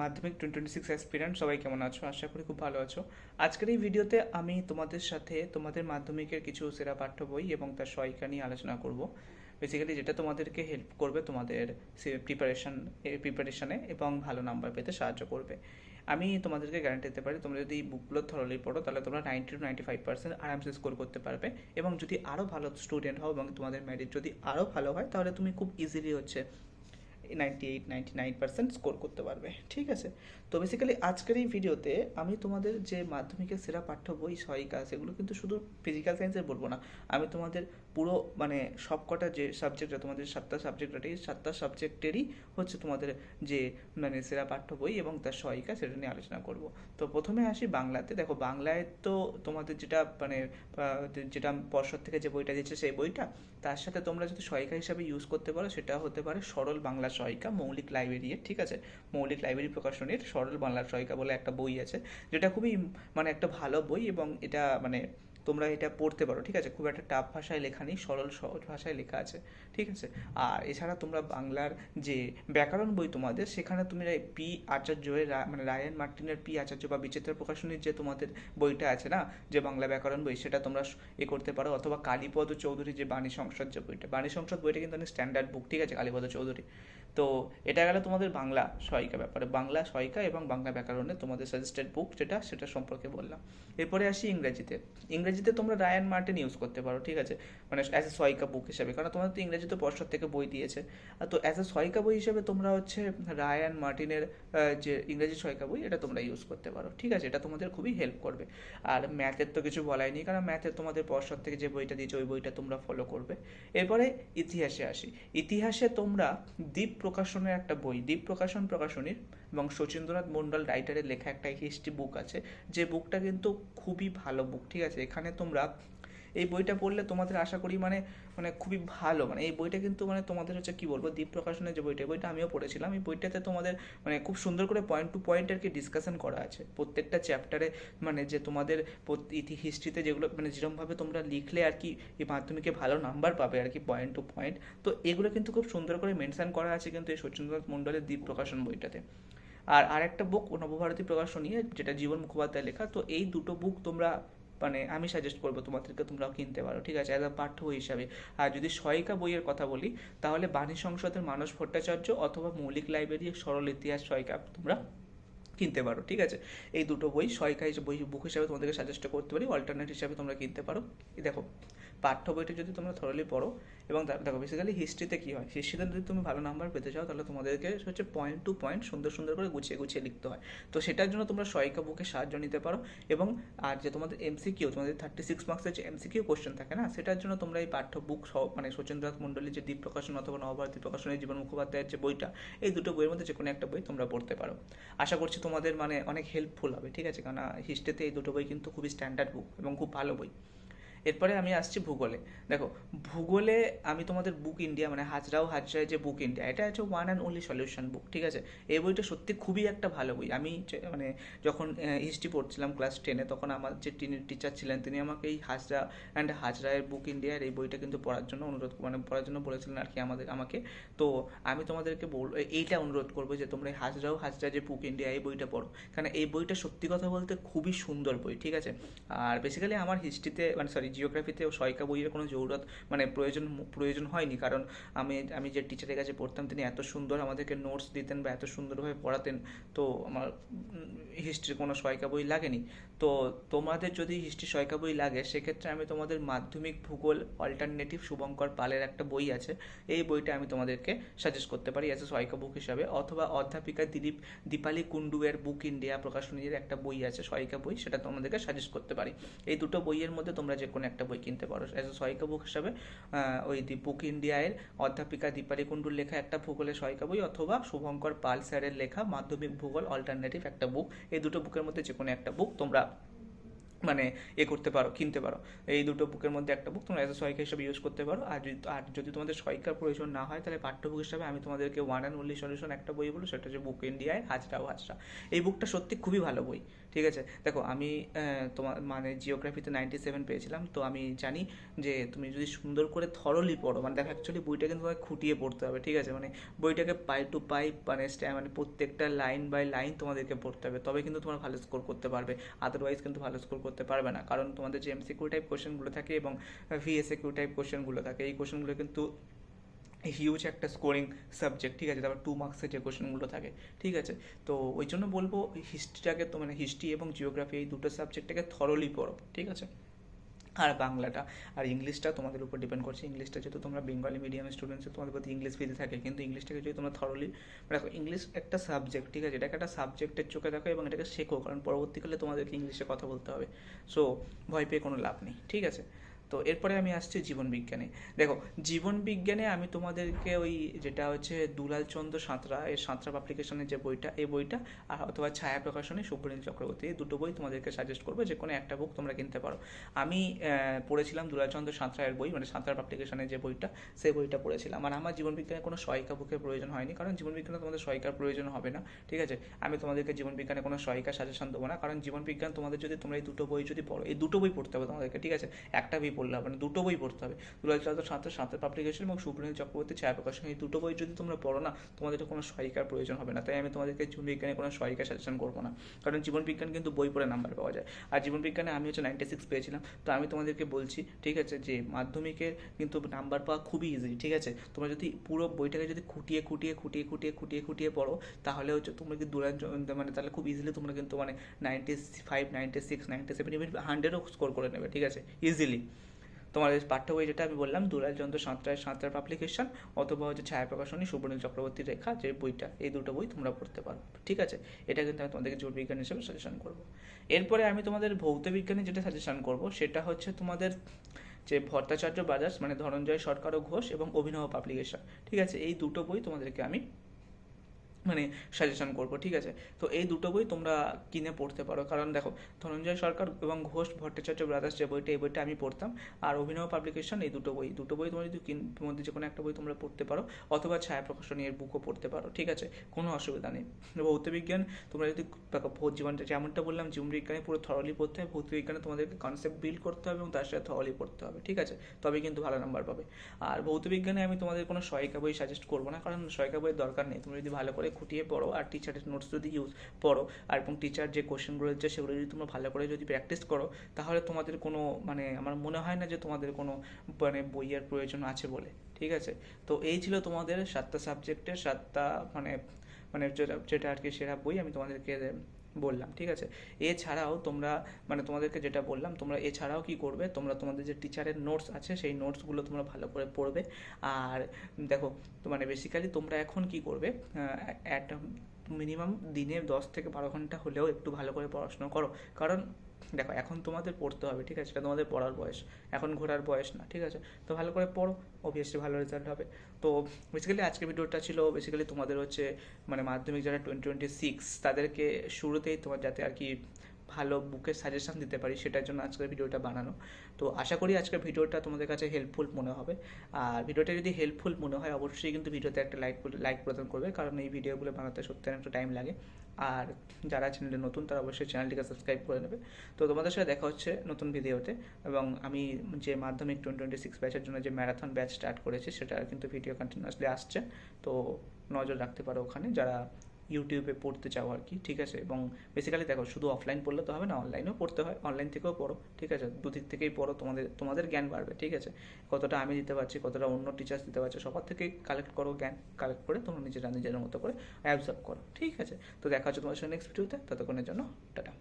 মাধ্যমিক twenty twenty six aspirant সবাই কেমন আছো? আশা করি খুব ভালো আছো। আজকের এই ভিডিওতে আমি তোমাদের সাথে তোমাদের মাধ্যমিকের কিছু সেরা পাঠ্য বই এবং তার সহায়িকা নিয়ে আলোচনা করব। বেসিক্যালি যেটা তোমাদেরকে হেল্প করবে তোমাদের প্রিপারেশন প্রিপারেশনে এবং ভালো নাম্বার পেতে সাহায্য করবে। আমি তোমাদেরকে গ্যারান্টি দিতে পারি, তোমরা যদি বুকগুলো থরলি পড়ো, তাহলে তোমরা ninety two ninety five percent আরামসে স্কোর করতে পারবে। এবং যদি আরও ভালো স্টুডেন্ট হও এবং তোমাদের মেরিট যদি আরও ভালো হয়, তাহলে তুমি খুব ইজিলি হচ্ছে ninety eight ninety nine percent score করতে পারবে, ঠিক আছে? তো বেসিক্যালি আজকের এই ভিডিওতে আমি তোমাদের যে মাধ্যমিকের সেরা পাঠ্য বই, সহায়িকা, সেগুলো কিন্তু শুধু ফিজিক্যাল সায়েন্সের বলব না, আমি তোমাদের পুরো মানে সবকটা যে সাবজেক্টটা তোমাদের সাতটা সাবজেক্ট আছে? সাতটা সাবজেক্টেরই হচ্ছে তোমাদের যে মানে সেরা পাঠ্য বই এবং তার সহায়িকা, সেটা নিয়ে আলোচনা করব। তো প্রথমে আসি বাংলাতে। দেখো, বাংলায় তো তোমাদের যেটা মানে যেটা পর্ষদ থেকে যে বইটা দিচ্ছে সেই বইটা, তার সাথে তোমরা যদি সহায়িকা হিসাবে ইউজ করতে পারো, সেটা হতে পারে সরল বাংলা সহায়িকা মৌলিক লাইব্রেরির ঠিক আছে? মৌলিক লাইব্রেরি প্রকাশনীর সরল বাংলার সহায়িকা বলে একটা বই আছে, যেটা খুবই মানে একটা ভালো বই এবং এটা মানে তোমরা এটা পড়তে পারো, ঠিক আছে? খুব একটা টাফ ভাষায় লেখা নেই, সরল, সহজ ভাষায় লেখা আছে, ঠিক আছে? আর এছাড়া তোমরা বাংলার যে ব্যাকরণ বই তোমাদের, সেখানে তুমি পি আচার্যের রা- মানে রায়ন মার্টিনের পি আচার্য বা বিচিত্র প্রকাশনীর যে তোমাদের বইটা আছে না, যে বাংলা ব্যাকরণ বই, সেটা তোমরা এ করতে পারো। অথবা কালীপদ চৌধুরীর যে বাণী সংসদ যে বইটা, বাণী সংসদ বইটা কিন্তু অনেক স্ট্যান্ডার্ড বুক ঠিক আছে? কালীপদ চৌধুরী। তো এটা গেল তোমাদের বাংলা সহায়িকা ব্যাপারে, বাংলা সহায়িকা এবং বাংলা ব্যাকরণে তোমাদের সাজেস্টেড বুক যেটা, সেটা সম্পর্কে বললাম। এরপরে আসি ইংরেজিতে ইংরেজিতে তোমরা রায়ান মার্টিন ইউজ করতে পারো, ঠিক আছে? মানে অ্যাজ এ সহায়িকা বুক হিসাবে, কারণ তোমাদের তো ইংরেজিতে পর্ষদ থেকে বই দিয়েছে। তো অ্যাজ এ সহায়িকা বই হিসেবে তোমরা হচ্ছে রায়ান মার্টিনের যে ইংরেজি সহায়িকা বই, এটা তোমরা ইউজ করতে পারো, ঠিক আছে? এটা তোমাদের খুবই হেল্প করবে। আর ম্যাথের তো কিছু বলাই নেই, কারণ ম্যাথের তোমাদের পর্ষদ থেকে যে বইটা দিয়েছে, ওই বইটা তোমরা ফলো করবে। এরপরে ইতিহাসে আসি। ইতিহাসে তোমরা দ্বীপ প্রকাশনের একটা বই দ্বীপ প্রকাশন প্রকাশনীর এবং শচীন্দ্রনাথ মণ্ডল রাইটারের লেখা একটা হিস্ট্রি বুক আছে। যে বুকটা কিন্তু খুবই ভালো বুক ঠিক আছে? এখানে তোমরা এই বইটা পড়লে তোমাদের আশা করি মানে মানে খুবই ভালো। মানে এই বইটা কিন্তু মানে তোমাদের হচ্ছে কি বলব দ্বীপ প্রকাশনের যে বইটা বইটা আমিও পড়েছিলাম। এই বইটাতে তোমাদের মানে খুব সুন্দর করে পয়েন্ট টু পয়েন্ট আর কি ডিসকাশন করা আছে। প্রত্যেকটা চ্যাপ্টারে মানে যে তোমাদের ইতি হিস্ট্রিতে যেগুলো মানে যেরকমভাবে তোমরা লিখলে আর কি এই মাধ্যমিকে ভালো নাম্বার পাবে আর কি পয়েন্ট টু পয়েন্ট তো এগুলো কিন্তু খুব সুন্দর করে মেনশান করা আছে কিন্তু এই সচিন্দ্রনাথ মণ্ডলের দ্বীপ প্রকাশন বইটাতে। আর আরেকটা বুক নবভারতী প্রকাশনী, যেটা জীবন মুখোপাধ্যায় লেখা, তো এই দুটো বুক তোমরা মানে আমি সাজেস্ট করব তোমাদেরকে, তোমরাও কিনতে পারো, ঠিক আছে? আ পাঠ্য বই হিসাবে। আর যদি সহায়িকা বইয়ের কথা বলি, তাহলে বাণী সংসদের মানস ভট্টাচার্য অথবা মৌলিক লাইব্রেরি সরল ইতিহাস সহায়িকা তোমরা কিনতে পারো, ঠিক আছে? এই দুটো বই হিসেবে বই বুক হিসাবে তোমাদেরকে সাজেস্ট করতে পারি অল্টারনেট হিসাবে তোমরা কিনতে পারো। দেখো, পাঠ্য বইটা যদি তোমরা থরলি পড়ো এবং দেখো বেসিক্যালি হিস্ট্রিতে কী হয়? হিস্ট্রিতে যদি তুমি ভালো নাম্বার পেতে চাও, তাহলে তোমাদেরকে হচ্ছে পয়েন্ট টু পয়েন্ট সুন্দর সুন্দর করে গুছিয়ে গুছিয়ে লিখতে হয়। তো সেটার জন্য তোমরা সহায়িকা বুকে সাহায্য নিতে পারো এবং আর যে তোমাদের এমসিকিউ তোমাদের থার্টি সিক্স মার্কসের যে এমসিকিউ কোশ্চেন থাকে না, সেটার জন্য তোমরা এই পাঠ্য বুক সহ মানে সচেন্দ্রনাথ মণ্ডলীর যে দ্বীপ প্রকাশন অথবা নবভারতী প্রকাশনের জীবন মুখোপাধ্যায়ের যে বইটা, এই দুটো বইয়ের মধ্যে যে কোনো একটা বই তোমরা পড়তে পারো। আশা করছি তোমাদের মানে অনেক হেল্পফুল হবে, ঠিক আছে? কারণ হিস্ট্রিতে এই দুটো বই কিন্তু খুবই স্ট্যান্ডার্ড বুক এবং খুব ভালো বই। এরপরে আমি আসছি ভূগোলে। দেখো, ভূগোলে আমি তোমাদের বুক ইন্ডিয়া মানে হাজরাও হাজরায় যে বুক ইন্ডিয়া এটা হচ্ছে one and only solution book ঠিক আছে? এই বইটা সত্যি খুবই একটা ভালো বই। আমি মানে যখন হিস্ট্রি পড়ছিলাম ক্লাস টেনে তখন আমার যে টিচার ছিলেন, তিনি আমাকে এই হাজরা অ্যান্ড হাজরায়ের বুক ইন্ডিয়ার এই বইটা কিন্তু পড়ার জন্য অনুরোধ মানে পড়ার জন্য বলেছিলেন আর কি আমাদের, আমাকে। তো আমি তোমাদেরকে বল এইটা অনুরোধ করব যে তোমরা এই হাজরাও হাজরা যে বুক ইন্ডিয়া এই বইটা পড়ো। কারণ এই বইটা সত্যি কথা বলতে খুবই সুন্দর বই, ঠিক আছে? আর বেসিক্যালি আমার হিস্ট্রিতে মানে সরি জিওগ্রাফিতে সহায়িকা বইয়ের কোনো জরুরত মানে প্রয়োজন প্রয়োজন হয়নি। কারণ আমি আমি যে টিচারের কাছে পড়তাম, তিনি এত সুন্দর আমাদেরকে নোটস দিতেন বা এত সুন্দরভাবে পড়াতেন, তো আমার হিস্ট্রির কোনো সহায়িকা বই লাগেনি। তো তোমাদের যদি হিস্ট্রি সহায়িকা বই লাগে, সেক্ষেত্রে আমি তোমাদের মাধ্যমিক ভূগোল অল্টারনেটিভ শুভঙ্কর পালের একটা বই আছে। এই বইটা আমি তোমাদেরকে সাজেস্ট করতে পারি অ্যাজ এ সহায়িকা বুক হিসাবে। অথবা অধ্যাপিকা দিলীপ দীপালি কুন্ডুয়ের বুক ইন্ডিয়া প্রকাশনীর একটা বই আছে সহায়িকা বই, সেটা তোমাদেরকে সাজেস্ট করতে পারি। এই দুটো বইয়ের মধ্যে তোমরা যে কোনো একটা বই কিনতে পারো। অ্যাজ এ সহায়িকা বুক হিসাবে ওই দি বুক ইন্ডিয়ায়ের অধ্যাপিকা দীপালি কুন্ডুর লেখা একটা ভূগোলের সহায়িকা বই অথবা শুভঙ্কর পাল স্যারের লেখা মাধ্যমিক ভূগোল অল্টারনেটিভ একটা বুক এই দুটো বুকের মধ্যে যে কোনো একটা বুক তোমরা মানে এ করতে পারো, কিনতে পারো। এই দুটো বুকের মধ্যে একটা বুক তোমরা এজ এ সহায়িকা হিসাবে ইউজ করতে পারো। আর যদি আর যদি তোমাদের সহায়িকার প্রয়োজন না হয়, তাহলে পাঠ্য বুক হিসাবে আমি তোমাদেরকে ওয়ান অ্যান্ড অনলি সলিউশন একটা বই বলো সেটা হচ্ছে বুক ইন্ডিয়ায় হাজরা ও হাজরা। এই বুকটা সত্যি খুবই ভালো বই, ঠিক আছে? দেখো, আমি তোমার মানে জিওগ্রাফিতে নাইনটি সেভেন পেয়েছিলাম, তো আমি জানি যে তুমি যদি সুন্দর করে থরলি পড়ো মানে দেখো অ্যাকচুয়ালি বইটা কিন্তু তোমাকে খুঁটিয়ে পড়তে হবে, ঠিক আছে? মানে বইটাকে পাই টু পাই মানে মানে প্রত্যেকটা লাইন বাই লাইন তোমাদেরকে পড়তে হবে, তবে কিন্তু তোমার ভালো স্কোর করতে পারবে। আদারওয়াইজ কিন্তু ভালো স্কোর করতে পারবে না। কারণ তোমাদের যে এমসিকিউ টাইপ কোশ্চেনগুলো থাকে এবং ভিএসএকিউ টাইপ কোশ্চেনগুলো থাকে, এই কোশ্চেনগুলো কিন্তু হিউজ একটা স্কোরিং সাবজেক্ট ঠিক আছে? তারপর টু মার্কসের যে কোশ্চেনগুলো থাকে, ঠিক আছে? তো ওই জন্য বলব হিস্ট্রিটাকে তো মানে হিস্ট্রি এবং জিওগ্রাফি এই দুটো সাবজেক্টটাকে থরলি পড়ো, ঠিক আছে? আর বাংলাটা। আর ইংলিশটা তোমাদের উপর ডিপেন্ড করছে। ইংলিশটা যেহেতু তোমরা বেঙ্গলি মিডিয়াম স্টুডেন্টস তোমাদের প্রতি ইংলিশ ফিরে থাকে। কিন্তু ইংলিশটাকে যদি তোমরা থরলি দেখো ইংলিশ একটা সাবজেক্ট ঠিক আছে? এটাকে একটা সাবজেক্টের চোখে দেখো এবং এটাকে শেখো। কারণ পরবর্তীকালে তোমাদেরকে ইংলিশে কথা বলতে হবে। সো ভয় পেয়ে কোনো লাভ নেই, ঠিক আছে? তো এরপরে আমি আসছি জীবন বিজ্ঞানে। দেখো, জীবন বিজ্ঞানে আমি তোমাদেরকে ওই যেটা হচ্ছে দুলাল চন্দ্র সাঁতরা, এই সাঁতরা পাবলিকেশনের যে বইটা, এই বইটা আর অথবা ছায়া প্রকাশনী শুভ্রনীল চক্রবর্তী, এই দুটো বই তোমাদেরকে সাজেস্ট করব, যে কোনো একটা বুক তোমরা কিনতে পারো। আমি পড়েছিলাম দুলাল চন্দ্র সাঁতরায়ের বই মানে সাঁতরা পাবলিকেশনের যে বইটা সেই বইটা পড়েছিলাম। আর আমার জীবন বিজ্ঞানে কোনো সহায়িকা বুকের প্রয়োজন হয়নি, কারণ জীবন বিজ্ঞানে তোমাদের সহায়িকার প্রয়োজন হবে না, ঠিক আছে? আমি তোমাদেরকে জীবন বিজ্ঞানে কোনো সহায়িকা সাজেশন দেবো না, কারণ জীবন বিজ্ঞান তোমাদের যদি তোমরা এই দুটো বই যদি পড়ো, এই দুটো বই পড়তে হবে তোমাদেরকে, ঠিক আছে? একটা পড়লে হবে না, দুটো বই পড়তে হবে। দুলাল চন্দ্র সাঁতার সাঁতার পাবলিকেশন এবং সুব্রনীল চক্রবর্তী ছায়া প্রকাশন এই দুটো বই যদি তোমরা পড়ো না, তোমাদের কোনো সহায়িকার প্রয়োজন হবে না। তাই আমি তোমাদেরকে জীবন বিজ্ঞানে কোনো সহায়িকা সাজেশন করব না। কারণ জীবন বিজ্ঞান কিন্তু বই পড়ে নাম্বার পাওয়া যায়। আর জীবন বিজ্ঞানে আমি হচ্ছে নাইনটি সিক্স পেয়েছিলাম। তো আমি তোমাদেরকে বলছি, ঠিক আছে, যে মাধ্যমিকের কিন্তু নাম্বার পাওয়া খুবই ইজি ঠিক আছে? তোমরা যদি পুরো বইটাকে যদি খুঁটিয়ে খুঁটিয়ে খুঁটিয়ে খুঁটিয়ে খুঁটিয়ে খুঁটিয়ে পড়ো, তাহলে হচ্ছে তোমরা কি দূরান্ত মানে তাহলে খুব ইজিলি তোমরা কিন্তু মানে ninety five ninety six ninety seven even হান্ড্রেডও score করে নেবে, ঠিক আছে? ইজিলি তোমার পাঠ্য বই যেটা আমি বললাম, দুলাল চন্দ্র সাঁতরায় সাঁতরার পাবলিকেশন অথবা হচ্ছে ছায়া প্রকাশনী সুবর্ণীল চক্রবর্তীর রেখা যে বইটা, এই দুটো বই তোমরা পড়তে পারো। ঠিক আছে? এটা কিন্তু আমি তোমাদেরকে জোর বিজ্ঞান হিসেবে সাজেশন করব। এরপরে আমি তোমাদের ভৌত বিজ্ঞানে যেটা সাজেশন করব, সেটা হচ্ছে তোমাদের যে ভট্টাচার্য বাজাজ মানে ধনঞ্জয় সরকার ও ঘোষ এবং অভিনব পাবলিকেশন ঠিক আছে? এই দুটো বই তোমাদেরকে আমি মানে সাজেশন করব, ঠিক আছে? তো এই দুটো বই তোমরা কিনে পড়তে পারো। কারণ দেখো, ধনঞ্জয় সরকার এবং ঘোষ ভট্টাচার্য ব্রাদার্স যে বইটা, এই বইটা আমি পড়তাম। আর অভিনব পাবলিকেশন এই দুটো বই। দুটো বই তোমরা যদি মধ্যে যে কোনো একটা বই তোমরা পড়তে পারো, অথবা ছায়া প্রকাশনী এর বুকও পড়তে পারো, ঠিক আছে? কোনো অসুবিধা নেই। ভৌত বিজ্ঞান তোমরা যদি জীবনটা যেমনটা বললাম, জীবন বিজ্ঞানে পুরো থরলি পড়তে হবে। ভৌত বিজ্ঞানে তোমাদেরকে কনসেপ্ট বিল্ড করতে হবে এবং তার সাথে থরলি পড়তে হবে, ঠিক আছে? তবে কিন্তু ভালো নাম্বার পাবে। আর ভৌত বিজ্ঞানে আমি তোমাদের কোনো সহায়িকা বই সাজেস্ট করব না, কারণ সহায়িকা বইয়ের দরকার নেই। তুমি যদি ভালো করে খুঁটিয়ে পড়ো আর টিচারের নোটস যদি ইউজ পড়ো আর এবং টিচার যে কোশ্চেনগুলো দিচ্ছে সেগুলো যদি তোমরা ভালো করে যদি প্র্যাকটিস করো, তাহলে তোমাদের কোনো মানে আমার মনে হয় না যে তোমাদের কোনো মানে বইয়ের প্রয়োজন আছে বলে, ঠিক আছে? তো এই ছিল তোমাদের সাতটা সাবজেক্টের সাতটা মানে মানে যেটা আর কি সেরা বই আমি তোমাদেরকে বললাম, ঠিক আছে? এছাড়াও তোমরা মানে তোমাদেরকে যেটা বললাম, তোমরা এছাড়াও কি করবে? তোমরা তোমাদের যে টিচারের নোটস আছে, সেই নোটসগুলো তোমরা ভালো করে পড়বে। আর দেখো মানে বেসিক্যালি তোমরা এখন কি করবে? একটা মিনিমাম দিনে দশ থেকে বারো ঘণ্টা হলেও একটু ভালো করে পড়াশোনা করো। কারণ দেখো, এখন তোমাদের পড়তে হবে, ঠিক আছে? এটা তোমাদের পড়ার বয়স। এখন ঘোরার বয়স না, ঠিক আছে? তো ভালো করে পড়ো অবভিয়াসলি ভালো রেজাল্ট হবে। তো বেসিক্যালি আজকের ভিডিওটা ছিল বেসিক্যালি তোমাদের হচ্ছে মানে মাধ্যমিক যারা টোয়েন্টি টোয়েন্টি সিক্স তাদেরকে শুরুতেই তোমার যাতে আর কি ভালো বুকের সাজেশন দিতে পারি, সেটার জন্য আজকের ভিডিওটা বানানো। তো আশা করি আজকের ভিডিওটা তোমাদের কাছে হেল্পফুল মনে হবে। আর ভিডিওটা যদি হেল্পফুল মনে হয়, অবশ্যই কিন্তু ভিডিওতে একটা লাইক লাইক প্রদান করবে, কারণ এই ভিডিওগুলো বানাতে সত্যি একটু টাইম লাগে। আর যারা চ্যানেলে নতুন, তারা অবশ্যই চ্যানেলটিকে সাবস্ক্রাইব করে নেবে। তো তোমাদের সাথে দেখা হচ্ছে নতুন ভিডিওতে, এবং আমি যে মাধ্যমিক টোয়েন্টি টোয়েন্টি সিক্স ব্যাচের জন্য যে ম্যারাথন ব্যাচ স্টার্ট করেছি, সেটা কিন্তু ভিডিও কন্টিনিউয়াসলি আসছে। তো নজর রাখতে পারো ওখানে, যারা ইউটিউবে পড়তে চাও আর কি, ঠিক আছে? এবং বেসিক্যালি দেখো, শুধু অফলাইন পড়লে তো হবে না অনলাইনেও পড়তে হয় অনলাইন থেকেও পড়ো, ঠিক আছে? দুদিক থেকেই পড়ো, তোমাদের তোমাদের জ্ঞান বাড়বে, ঠিক আছে? কতটা আমি দিতে পারছি, কতটা অন্য টিচার্স দিতে পারছে, সবার থেকেই কালেক্ট করো জ্ঞান কালেক্ট করে তোমরা নিজেরা নিজের মতো করে অ্যাবজার্ভ করো, ঠিক আছে? তো দেখা হচ্ছে তোমার সঙ্গে নেক্সট ভিডিওতে ততক্ষণের জন্য, টাটা।